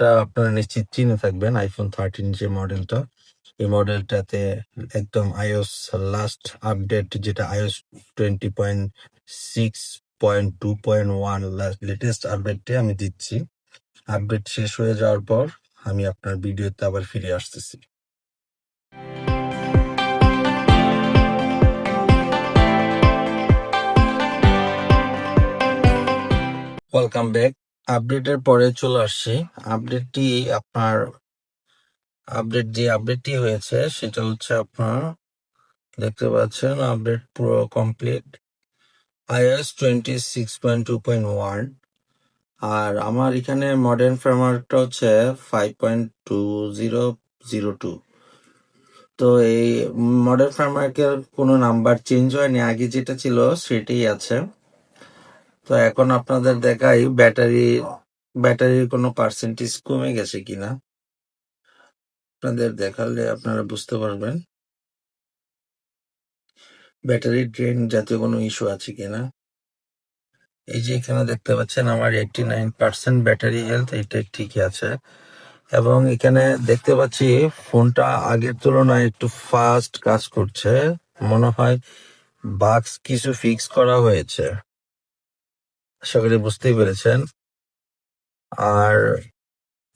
মডেলটা আপনারা নিশ্চিত চিনে থাকবেন আইফোন থার্টিন যে মডেলটা এই মডেলটাতে একদম আইওস লাস্ট আপডেট যেটা iOS twenty point six point two point one latest আপডেটটি আমি দিচ্ছি। আপডেট শেষ হয়ে যাওয়ার পর আমি আপনার ভিডিওতে আবার ফিরে আসতেছি। ওয়েলকাম ব্যাক আপডেটের পরে চলে আসছি। আপডেটটি আপনার আপডেট যে আপডেটটি হয়েছে সেটা হচ্ছে আপনার, দেখতে পাচ্ছেন আপডেট পুরো complete iOS twenty six point two point one আর আমার এখানে মডার্ন ফ্রেমওয়ার্কটা হচ্ছে five point two zero zero two তো এই মডার্ন ফ্রেমওয়ার্কের কোনো নাম্বার চেঞ্জ হয়নি। আগে যেটা ছিল সেটাই আছে। তো এখন আপনাদের দেখাই ব্যাটারি, ব্যাটারির কোনো পার্সেন্টেজ কমে গেছে কিনা? আপনাদের দেখালে আপনারা বুঝতে পারবেন। ব্যাটারি ড্রেন জাতীয় কোনো ইস্যু আছে কিনা? এই যে এখানে দেখতে পাচ্ছেন, আমার eighty nine percent battery health এটা ঠিকই আছে। এবং এখানে দেখতে পাচ্ছি, ফোনটা আগের তুলনায় একটু ফাস্ট কাজ করছে। মনে হয় বাক্স কিছু ফিক্স করা হয়েছে। আশা করি বুঝতেই পেরেছেন। আর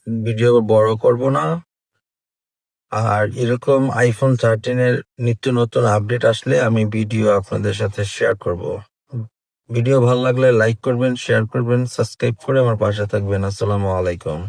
ভিডিও বড় করব না। আর এরকম আইফোন থার্টিন এর নিত্য নতুন আপডেট আসলে আমি ভিডিও আপনাদের সাথে শেয়ার করব। ভিডিও ভালো লাগলে লাইক করবেন শেয়ার করবেন সাবস্ক্রাইব করে আমার পাশে থাকবেন। আসসালামু আলাইকুম।